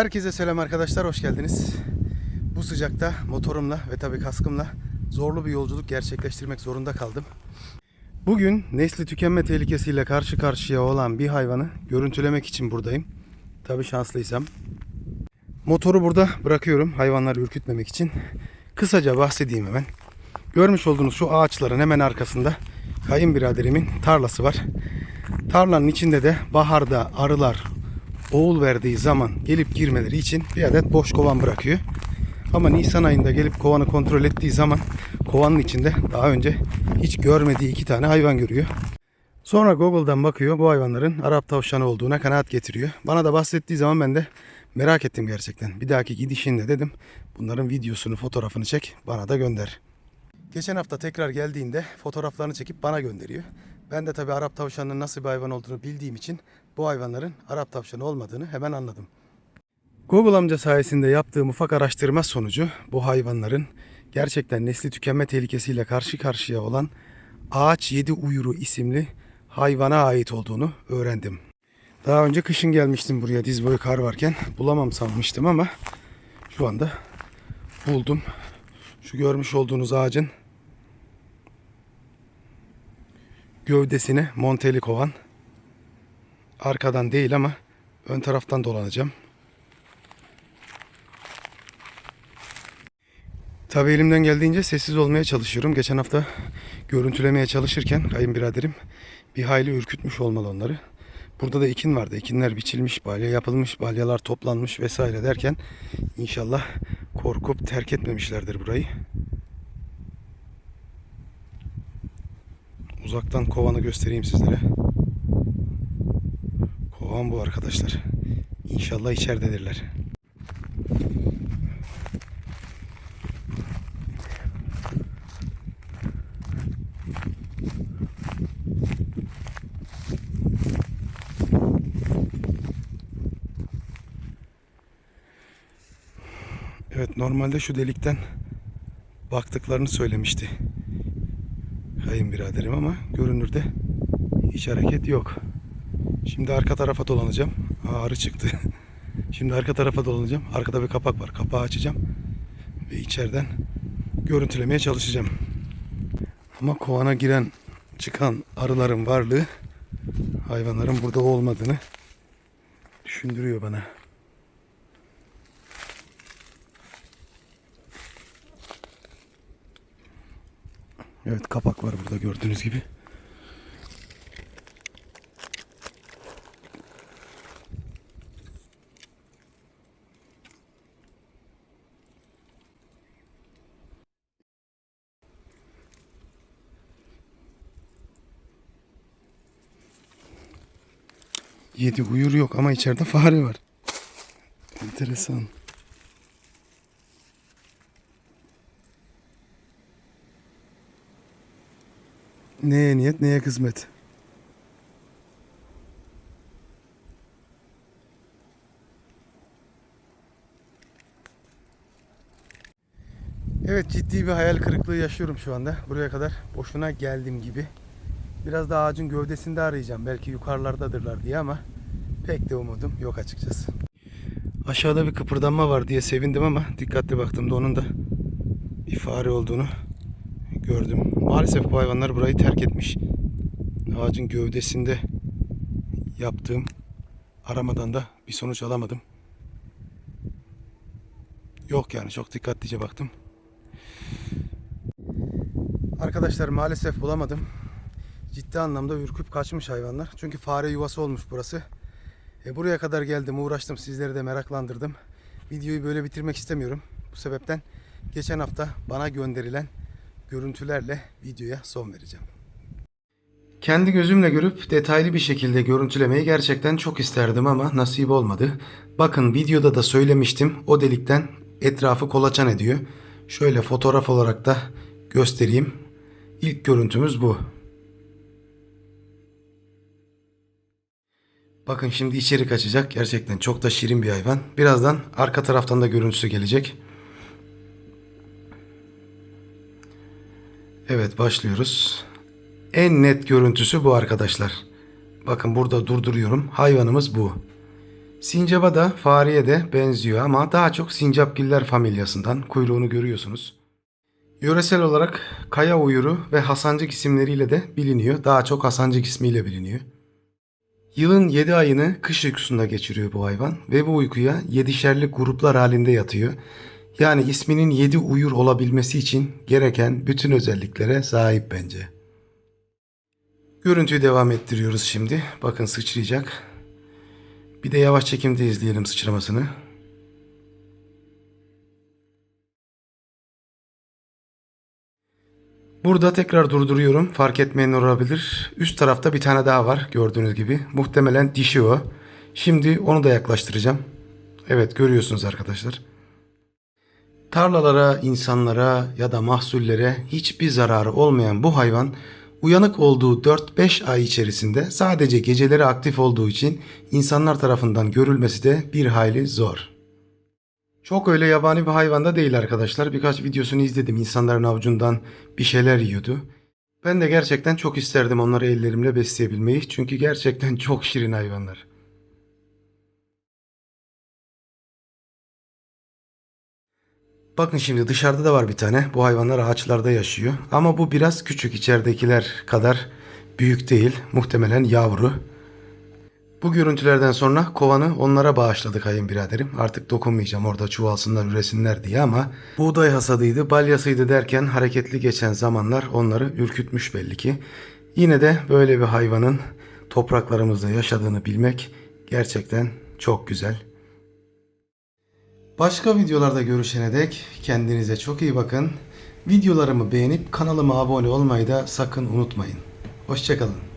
Herkese selam arkadaşlar, hoş geldiniz. Bu sıcakta motorumla ve tabii kaskımla zorlu bir yolculuk gerçekleştirmek zorunda kaldım. Bugün nesli tükenme tehlikesiyle karşı karşıya olan bir hayvanı görüntülemek için buradayım. Tabii şanslıysam. Motoru burada bırakıyorum hayvanları ürkütmemek için. Kısaca bahsedeyim hemen. Görmüş olduğunuz şu ağaçların hemen arkasında kayınbiraderimin tarlası var. Tarlanın içinde de baharda arılar oğul verdiği zaman gelip girmeleri için bir adet boş kovan bırakıyor. Ama Nisan ayında gelip kovanı kontrol ettiği zaman kovanın içinde daha önce hiç görmediği iki tane hayvan görüyor. Sonra Google'dan bakıyor bu hayvanların Arap tavşanı olduğuna kanaat getiriyor. Bana da bahsettiği zaman ben de merak ettim gerçekten. Bir dahaki gidişinde dedim bunların videosunu fotoğrafını çek bana da gönder. Geçen hafta tekrar geldiğinde fotoğraflarını çekip bana gönderiyor. Ben de tabii Arap tavşanının nasıl bir hayvan olduğunu bildiğim için bu hayvanların Arap tavşanı olmadığını hemen anladım. Google amca sayesinde yaptığım ufak araştırma sonucu bu hayvanların gerçekten nesli tükenme tehlikesiyle karşı karşıya olan ağaç yedi uyuru isimli hayvana ait olduğunu öğrendim. Daha önce kışın gelmiştim buraya diz boyu kar varken bulamam sanmıştım ama şu anda buldum. Şu görmüş olduğunuz ağacın gövdesine monteli kovan. Arkadan değil ama ön taraftan dolanacağım. Tabii elimden geldiğince sessiz olmaya çalışıyorum. Geçen hafta görüntülemeye çalışırken kayınbiraderim bir hayli ürkütmüş olmalı onları. Burada da ekin vardı. Ekinler biçilmiş, balya yapılmış, balyalar toplanmış vesaire derken inşallah korkup terk etmemişlerdir burayı. Uzaktan kovanı göstereyim sizlere. Kovan bu arkadaşlar. İnşallah içeridedirler. Evet normalde şu delikten baktıklarını söylemişti kayınbiraderim ama görünürde hiç hareket yok. Şimdi arka tarafa dolanacağım. Aa, arı çıktı. Şimdi arka tarafa dolanacağım. Arkada bir kapak var. Kapağı açacağım. Ve içeriden görüntülemeye çalışacağım. Ama kovana giren çıkan arıların varlığı hayvanların burada olmadığını düşündürüyor bana. Evet kapak var burada gördüğünüz gibi. Yedi uyur yok ama içeride fare var. Enteresan. Neye niyet neye kısmet. Evet ciddi bir hayal kırıklığı yaşıyorum şu anda. Buraya kadar boşuna geldim gibi. Biraz da ağacın gövdesinde arayacağım. Belki yukarılardadırlar diye ama pek de umudum yok açıkçası. Aşağıda bir kıpırdanma var diye sevindim ama dikkatli baktığımda onun da bir fare olduğunu gördüm. Maalesef bu hayvanlar burayı terk etmiş. Ağacın gövdesinde yaptığım aramadan da bir sonuç alamadım. Yok yani çok dikkatlice baktım. Arkadaşlar maalesef bulamadım. Ciddi anlamda ürküp kaçmış hayvanlar. Çünkü fare yuvası olmuş burası. E, buraya kadar geldim, uğraştım, sizleri de meraklandırdım. Videoyu böyle bitirmek istemiyorum. Bu sebepten geçen hafta bana gönderilen görüntülerle videoya son vereceğim. Kendi gözümle görüp detaylı bir şekilde görüntülemeyi gerçekten çok isterdim ama nasip olmadı. Bakın videoda da söylemiştim o delikten etrafı kolaçan ediyor. Şöyle fotoğraf olarak da göstereyim. İlk görüntümüz bu. Bakın şimdi içeri kaçacak. Gerçekten çok da şirin bir hayvan. Birazdan arka taraftan da görüntüsü gelecek. Evet başlıyoruz. En net görüntüsü bu arkadaşlar. Bakın burada durduruyorum. Hayvanımız bu. Sincaba da fareye de benziyor ama daha çok sincapgiller familyasından kuyruğunu görüyorsunuz. Yöresel olarak kaya uyuru ve hasancık isimleriyle de biliniyor. Daha çok hasancık ismiyle biliniyor. Yılın 7 ayını kış uykusunda geçiriyor bu hayvan ve bu uykuya yedişerli gruplar halinde yatıyor. Yani isminin 7 uyur olabilmesi için gereken bütün özelliklere sahip bence. Görüntüyü devam ettiriyoruz şimdi. Bakın sıçrayacak. Bir de yavaş çekimde izleyelim sıçramasını. Burada tekrar durduruyorum. Fark etmeyen olabilir. Üst tarafta bir tane daha var gördüğünüz gibi. Muhtemelen dişi o. Şimdi onu da yaklaştıracağım. Evet görüyorsunuz arkadaşlar. Tarlalara, insanlara ya da mahsullere hiçbir zararı olmayan bu hayvan uyanık olduğu 4-5 ay içerisinde sadece geceleri aktif olduğu için insanlar tarafından görülmesi de bir hayli zor. Çok öyle yabani bir hayvan da değil arkadaşlar. Birkaç videosunu izledim. İnsanların avucundan bir şeyler yiyordu. Ben de gerçekten çok isterdim onları ellerimle besleyebilmeyi. Çünkü gerçekten çok şirin hayvanlar. Bakın şimdi dışarıda da var bir tane. Bu hayvanlar ağaçlarda yaşıyor. Ama bu biraz küçük içeridekiler kadar büyük değil. Muhtemelen yavru. Bu görüntülerden sonra kovanı onlara bağışladık kayınbiraderim. Artık dokunmayacağım orada çuvalsınlar üresinler diye ama buğday hasadıydı, balyasıydı derken hareketli geçen zamanlar onları ürkütmüş belli ki. Yine de böyle bir hayvanın topraklarımızda yaşadığını bilmek gerçekten çok güzel. Başka videolarda görüşene dek kendinize çok iyi bakın. Videolarımı beğenip kanalıma abone olmayı da sakın unutmayın. Hoşçakalın.